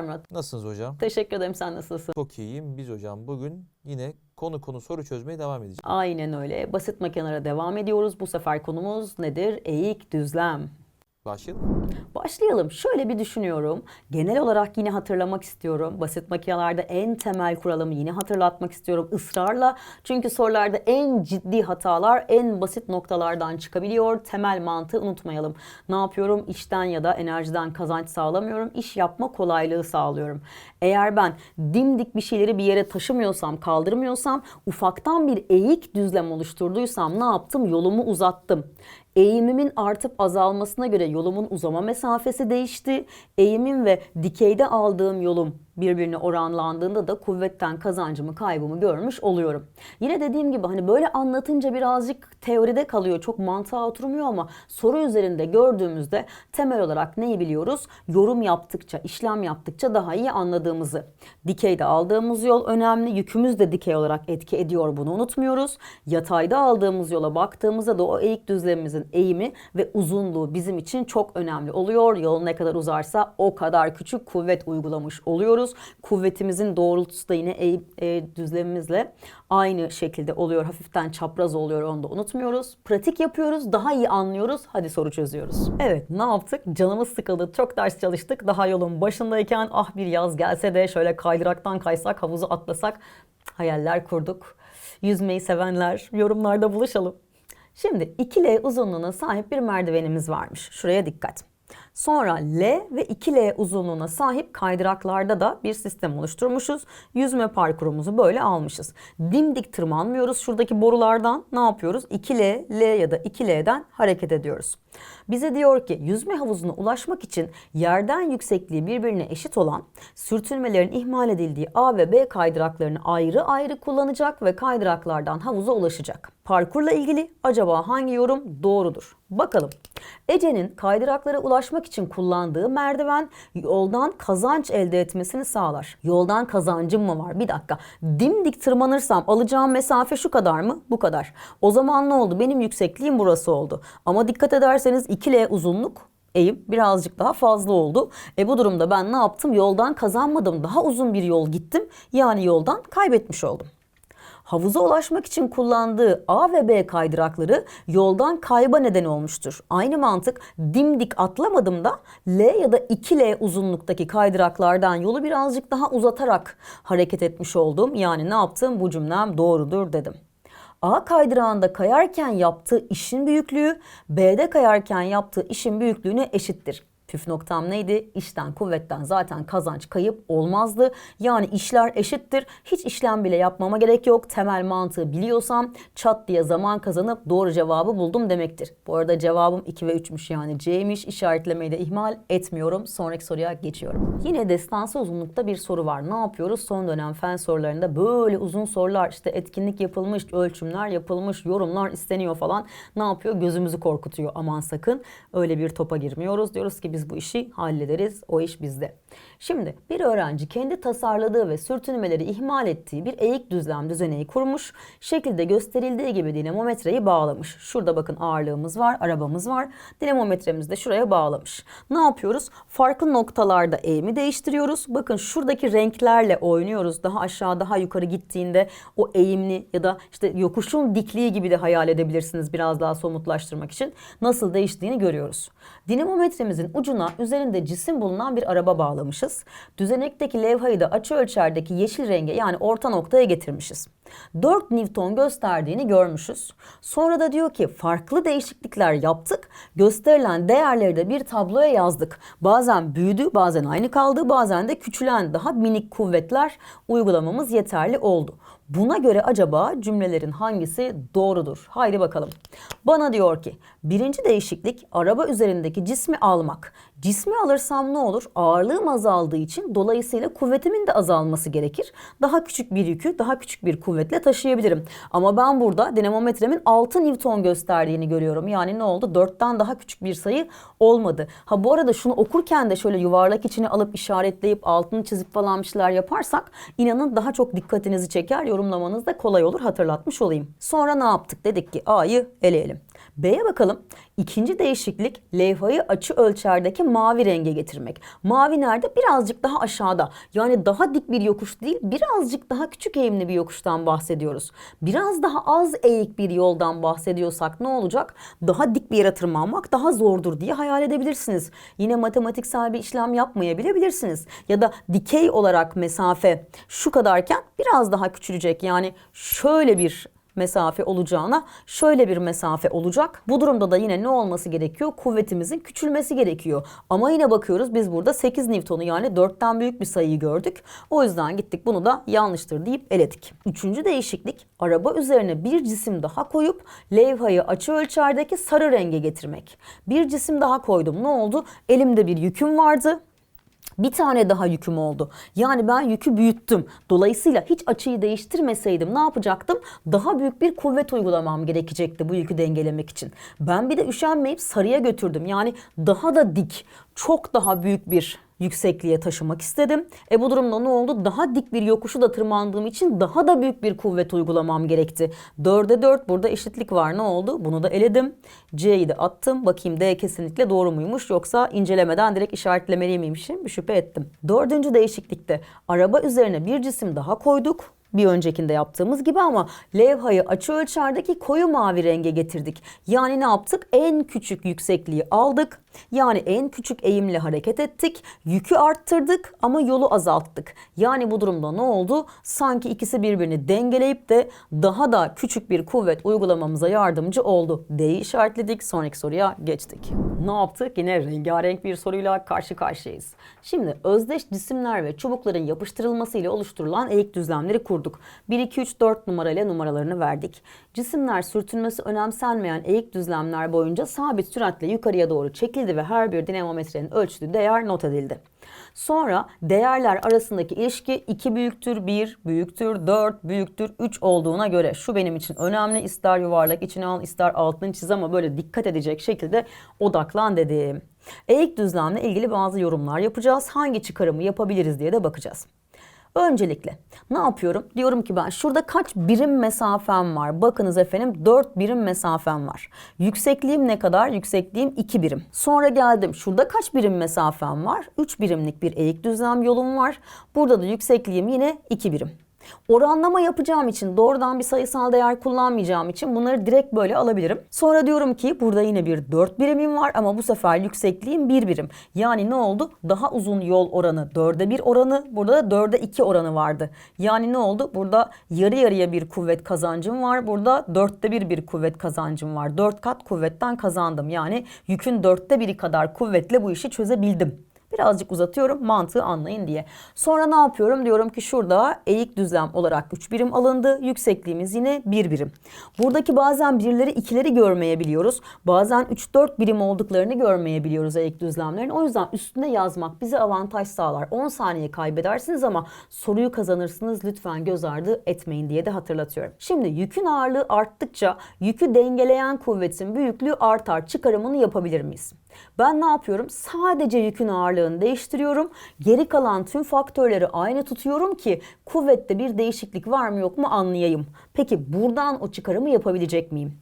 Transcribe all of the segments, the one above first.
Merhabalar Murat. Nasılsınız hocam? Teşekkür ederim. Sen nasılsın? Çok iyiyim. Biz hocam bugün yine konu konu soru çözmeye devam edeceğiz. Aynen öyle. Basit makinelere devam ediyoruz. Bu sefer konumuz nedir? Eğik düzlem. Başlayalım. Başlayalım. Şöyle bir düşünüyorum. Genel olarak yine hatırlamak istiyorum. Basit makinelerde en temel kuralımı yine hatırlatmak istiyorum ısrarla. Çünkü sorularda en ciddi hatalar en basit noktalardan çıkabiliyor. Temel mantığı unutmayalım. Ne yapıyorum? İşten ya da enerjiden kazanç sağlamıyorum. İş yapma kolaylığı sağlıyorum. Eğer ben dimdik bir şeyleri bir yere taşımıyorsam, kaldırmıyorsam, ufaktan bir eğik düzlem oluşturduysam ne yaptım? Yolumu uzattım. Eğimimin artıp azalmasına göre yolumun uzama mesafesi değişti. Eğimim ve dikeyde aldığım yolum birbirine oranlandığında da kuvvetten kazancımı kaybımı görmüş oluyorum. Yine dediğim gibi hani böyle anlatınca birazcık teoride kalıyor. Çok mantığa oturmuyor ama soru üzerinde gördüğümüzde temel olarak neyi biliyoruz? Yorum yaptıkça, işlem yaptıkça daha iyi anladığımızı. Dikeyde aldığımız yol önemli. Yükümüz de dikey olarak etki ediyor. Bunu unutmuyoruz. Yatayda aldığımız yola baktığımızda da o eğik düzlemimizin eğimi ve uzunluğu bizim için çok önemli oluyor. Yol ne kadar uzarsa o kadar küçük kuvvet uygulamış oluyoruz. Kuvvetimizin doğrultusu da yine eğim e, düzlemimizle aynı şekilde oluyor. Hafiften çapraz oluyor onu da unutmuyoruz. Pratik yapıyoruz, daha iyi anlıyoruz. Hadi soru çözüyoruz. Evet ne yaptık? Canımız sıkıldı. Çok ders çalıştık. Daha yolun başındayken ah bir yaz gelse de şöyle kaydıraktan kaysak, havuzu atlasak hayaller kurduk. Yüzmeyi sevenler yorumlarda buluşalım. Şimdi 2L uzunluğuna sahip bir merdivenimiz varmış. Şuraya dikkat. Sonra L ve 2L uzunluğuna sahip kaydıraklarda da bir sistem oluşturmuşuz. Yüzme parkurumuzu böyle almışız. Dimdik tırmanmıyoruz. Şuradaki borulardan ne yapıyoruz? 2L, L ya da 2L'den hareket ediyoruz. Bize diyor ki yüzme havuzuna ulaşmak için yerden yüksekliği birbirine eşit olan sürtünmelerin ihmal edildiği A ve B kaydıraklarını ayrı ayrı kullanacak ve kaydıraklardan havuza ulaşacak. Parkurla ilgili acaba hangi yorum doğrudur? Bakalım. Ece'nin kaydıraklara ulaşmak için kullandığı merdiven yoldan kazanç elde etmesini sağlar. Yoldan kazancım mı var? Bir dakika. Dimdik tırmanırsam alacağım mesafe şu kadar mı? Bu kadar. O zaman ne oldu? Benim yüksekliğim burası oldu. Ama dikkat ederseniz 2L uzunluk eğim birazcık daha fazla oldu. E bu durumda ben ne yaptım? Yoldan kazanmadım. Daha uzun bir yol gittim. Yani yoldan kaybetmiş oldum. Havuza ulaşmak için kullandığı A ve B kaydırakları yoldan kayba neden olmuştur. Aynı mantık dimdik atlamadım da L ya da 2L uzunluktaki kaydıraklardan yolu birazcık daha uzatarak hareket etmiş oldum. Yani ne yaptım? Bu cümlem doğrudur dedim. A kaydırağında kayarken yaptığı işin büyüklüğü B'de kayarken yaptığı işin büyüklüğüne eşittir. Püf noktam neydi? İşten kuvvetten zaten kazanç kayıp olmazdı. Yani işler eşittir. Hiç işlem bile yapmama gerek yok. Temel mantığı biliyorsam çat diye zaman kazanıp doğru cevabı buldum demektir. Bu arada cevabım 2 ve 3'müş yani C'ymiş. İşaretlemeyi de ihmal etmiyorum. Sonraki soruya geçiyorum. Yine destansı uzunlukta bir soru var. Ne yapıyoruz? Son dönem fen sorularında böyle uzun sorular işte etkinlik yapılmış, ölçümler yapılmış, yorumlar isteniyor falan. Ne yapıyor? Gözümüzü korkutuyor. Aman sakın öyle bir topa girmiyoruz. Diyoruz ki biz bu işi hallederiz. O iş bizde. Şimdi bir öğrenci kendi tasarladığı ve sürtünmeleri ihmal ettiği bir eğik düzlem düzeneği kurmuş. Şekilde gösterildiği gibi dinamometreyi bağlamış. Şurada bakın ağırlığımız var, arabamız var. Dinamometremiz de şuraya bağlamış. Ne yapıyoruz? Farklı noktalarda eğimi değiştiriyoruz. Bakın şuradaki renklerle oynuyoruz. Daha aşağı daha yukarı gittiğinde o eğimli ya da işte yokuşun dikliği gibi de hayal edebilirsiniz biraz daha somutlaştırmak için. Nasıl değiştiğini görüyoruz. Dinamometremizin ucuna üzerinde cisim bulunan bir araba bağlamışız. Düzenekteki levhayı da açı ölçerdeki yeşil renge yani orta noktaya getirmişiz. 4 Newton gösterdiğini görmüşüz. Sonra da diyor ki farklı değişiklikler yaptık. Gösterilen değerleri de bir tabloya yazdık. Bazen büyüdü, bazen aynı kaldı, bazen de küçülen daha minik kuvvetler uygulamamız yeterli oldu. Buna göre acaba cümlelerin hangisi doğrudur? Haydi bakalım. Bana diyor ki birinci değişiklik araba üzerindeki cismi almak. Cismi alırsam ne olur? Ağırlığım azaldığı için dolayısıyla kuvvetimin de azalması gerekir. Daha küçük bir yükü daha küçük bir kuvvetle taşıyabilirim. Ama ben burada dinamometremin 6 Newton gösterdiğini görüyorum. Yani ne oldu? 4'ten daha küçük bir sayı olmadı. Ha bu arada şunu okurken de şöyle yuvarlak içine alıp işaretleyip altını çizip falan bir şeyler yaparsak inanın daha çok dikkatinizi çeker. Yorumlamanız da kolay olur hatırlatmış olayım. Sonra ne yaptık? Dedik ki A'yı eleyelim. B'ye bakalım. İkinci değişiklik levhayı açı ölçerdeki mavi renge getirmek. Mavi nerede? Birazcık daha aşağıda. Yani daha dik bir yokuş değil, birazcık daha küçük eğimli bir yokuştan bahsediyoruz. Biraz daha az eğik bir yoldan bahsediyorsak ne olacak? Daha dik bir yere tırmanmak daha zordur diye hayal edebilirsiniz. Yine matematiksel bir işlem yapmayabilebilirsiniz. Ya da dikey olarak mesafe şu kadarken biraz daha küçülecek. Yani şöyle bir mesafe olacağına şöyle bir mesafe olacak. Bu durumda da yine ne olması gerekiyor? Kuvvetimizin küçülmesi gerekiyor. Ama yine bakıyoruz biz burada 8 Newton'u yani 4'ten büyük bir sayıyı gördük. O yüzden gittik bunu da yanlıştır deyip eledik. Üçüncü değişiklik araba üzerine bir cisim daha koyup levhayı açı ölçerdeki sarı renge getirmek. Bir cisim daha koydum. Ne oldu? Elimde bir yüküm vardı. Bir tane daha yüküm oldu. Yani ben yükü büyüttüm. Dolayısıyla hiç açıyı değiştirmeseydim ne yapacaktım? Daha büyük bir kuvvet uygulamam gerekecekti bu yükü dengelemek için. Ben bir de üşenmeyip sarıya götürdüm. Yani daha da dik, çok daha büyük bir yüksekliğe taşımak istedim. E bu durumda ne oldu? Daha dik bir yokuşu da tırmandığım için daha da büyük bir kuvvet uygulamam gerekti. 4'e 4 burada eşitlik var. Ne oldu? Bunu da eledim. C'yi de attım. Bakayım D kesinlikle doğru muymuş yoksa incelemeden direkt işaretlemeli miymişim? Bir şüphe ettim. Dördüncü değişiklikte araba üzerine bir cisim daha koyduk bir öncekinde yaptığımız gibi ama levhayı açı ölçerdeki koyu mavi renge getirdik. Yani ne yaptık? En küçük yüksekliği aldık. Yani en küçük eğimle hareket ettik. Yükü arttırdık ama yolu azalttık. Yani bu durumda ne oldu? Sanki ikisi birbirini dengeleyip de daha da küçük bir kuvvet uygulamamıza yardımcı oldu. D'yi işaretledik. Sonraki soruya geçtik. Ne yaptık? Yine rengarenk bir soruyla karşı karşıyayız. Şimdi özdeş cisimler ve çubukların yapıştırılması ile oluşturulan eğik düzlemleri kurduk. 1, 2, 3, 4 numarayla numaralarını verdik. Cisimler sürtünmesi önemsenmeyen eğik düzlemler boyunca sabit süratle yukarıya doğru çekildi ve her bir dinamometrenin ölçtüğü değer not edildi. Sonra değerler arasındaki ilişki 2 büyüktür 1, büyüktür 4, büyüktür 3 olduğuna göre şu benim için önemli. İster yuvarlak içine al ister altını çiz ama böyle dikkat edecek şekilde odaklan dedim. Eğik düzlemle ilgili bazı yorumlar yapacağız. Hangi çıkarımı yapabiliriz diye de bakacağız. Öncelikle ne yapıyorum? Diyorum ki ben şurada kaç birim mesafem var? Bakınız efendim 4 birim mesafem var. Yüksekliğim ne kadar? Yüksekliğim 2 birim. Sonra geldim şurada kaç birim mesafem var? 3 birimlik bir eğik düzlem yolum var. Burada da yüksekliğim yine 2 birim. Oranlama yapacağım için doğrudan bir sayısal değer kullanmayacağım için bunları direkt böyle alabilirim. Sonra diyorum ki burada yine bir 4 birimim var ama bu sefer yüksekliğim 1 birim. Yani ne oldu? Daha uzun yol oranı 4'e 1 oranı burada da 4'e 2 oranı vardı. Yani ne oldu? Burada yarı yarıya bir kuvvet kazancım var. Burada 4'te 1 bir kuvvet kazancım var. 4 kat kuvvetten kazandım. Yani yükün 4'te 1'i kadar kuvvetle bu işi çözebildim. Birazcık uzatıyorum mantığı anlayın diye. Sonra ne yapıyorum? Diyorum ki şurada eğik düzlem olarak 3 birim alındı. Yüksekliğimiz yine 1 birim. Buradaki bazen birleri ikileri görmeyebiliyoruz. Bazen 3-4 birim olduklarını görmeyebiliyoruz eğik düzlemlerin. O yüzden üstüne yazmak bize avantaj sağlar. 10 saniye kaybedersiniz ama soruyu kazanırsınız. Lütfen göz ardı etmeyin diye de hatırlatıyorum. Şimdi yükün ağırlığı arttıkça yükü dengeleyen kuvvetin büyüklüğü artar. Çıkarımını yapabilir miyiz? Ben ne yapıyorum? Sadece yükün ağırlığını değiştiriyorum. Geri kalan tüm faktörleri aynı tutuyorum ki kuvvette bir değişiklik var mı yok mu anlayayım. Peki buradan o çıkarımı yapabilecek miyim?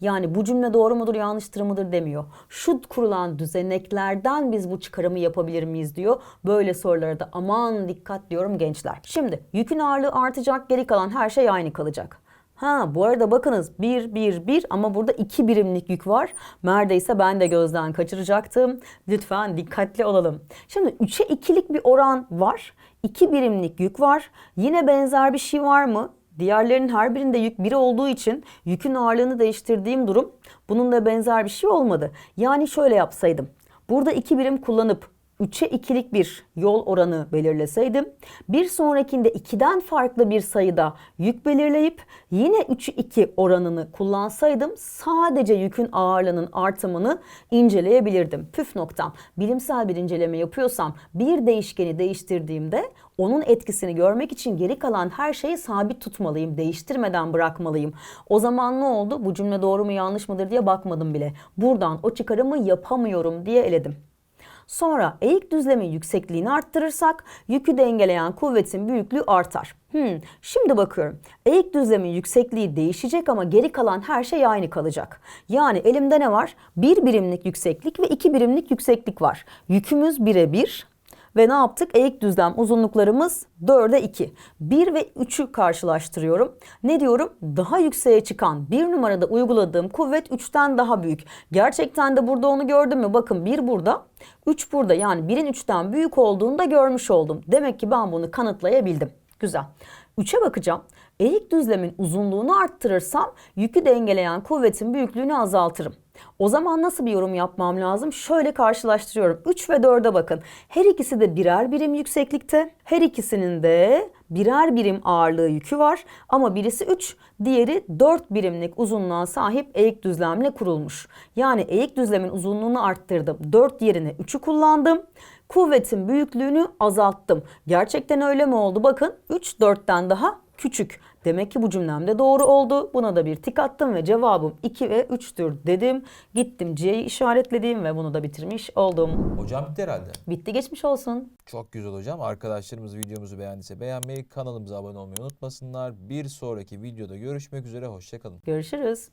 Yani bu cümle doğru mudur yanlıştır mıdır demiyor. Şu kurulan düzeneklerden biz bu çıkarımı yapabilir miyiz diyor. Böyle sorulara da aman dikkat diyorum gençler. Şimdi yükün ağırlığı artacak geri kalan her şey aynı kalacak. Ha bu arada bakınız 1 1 1 ama burada 2 birimlik yük var. Neredeyse ben de gözden kaçıracaktım. Lütfen dikkatli olalım. Şimdi 3'e 2'lik bir oran var. 2 birimlik yük var. Yine benzer bir şey var mı? Diğerlerinin her birinde yük 1 olduğu için yükün ağırlığını değiştirdiğim durum bunun da benzer bir şey olmadı. Yani şöyle yapsaydım. Burada 2 birim kullanıp 3'e 2'lik bir yol oranı belirleseydim, bir sonrakinde 2'den farklı bir sayıda yük belirleyip yine 3'ü 2 oranını kullansaydım sadece yükün ağırlığının artımını inceleyebilirdim. Püf noktam. Bilimsel bir inceleme yapıyorsam bir değişkeni değiştirdiğimde onun etkisini görmek için geri kalan her şeyi sabit tutmalıyım, değiştirmeden bırakmalıyım. O zaman ne oldu? Bu cümle doğru mu yanlış mıdır diye bakmadım bile. Buradan o çıkarımı yapamıyorum diye eledim. Sonra eğik düzlemin yüksekliğini arttırırsak yükü dengeleyen kuvvetin büyüklüğü artar. Hmm, şimdi bakıyorum. Eğik düzlemin yüksekliği değişecek ama geri kalan her şey aynı kalacak. Yani elimde ne var? Bir birimlik yükseklik ve iki birimlik yükseklik var. Yükümüz birebir. Ve ne yaptık? Eğik düzlem uzunluklarımız 4'e 2. 1 ve 3'ü karşılaştırıyorum. Ne diyorum? Daha yükseğe çıkan bir numarada uyguladığım kuvvet 3'ten daha büyük. Gerçekten de burada onu gördüm mü? Bakın 1 burada, 3 burada. Yani 1'in 3'ten büyük olduğunu da görmüş oldum. Demek ki ben bunu kanıtlayabildim. Güzel. 3'e bakacağım. Eğik düzlemin uzunluğunu arttırırsam yükü dengeleyen kuvvetin büyüklüğünü azaltırım. O zaman nasıl bir yorum yapmam lazım? Şöyle karşılaştırıyorum. 3 ve 4'e bakın. Her ikisi de birer birim yükseklikte. Her ikisinin de birer birim ağırlığı yükü var. Ama birisi 3, diğeri 4 birimlik uzunluğa sahip eğik düzlemle kurulmuş. Yani eğik düzlemin uzunluğunu arttırdım. 4 yerine 3'ü kullandım. Kuvvetin büyüklüğünü azalttım. Gerçekten öyle mi oldu? Bakın 3 4'ten daha küçük. Demek ki bu cümlem de doğru oldu. Buna da bir tik attım ve cevabım 2 ve 3'tür dedim. Gittim C'yi işaretledim ve bunu da bitirmiş oldum. Hocam bitti herhalde. Bitti geçmiş olsun. Çok güzel hocam. Arkadaşlarımız videomuzu beğendiyse beğenmeyi, kanalımıza abone olmayı unutmasınlar. Bir sonraki videoda görüşmek üzere. Hoşçakalın. Görüşürüz.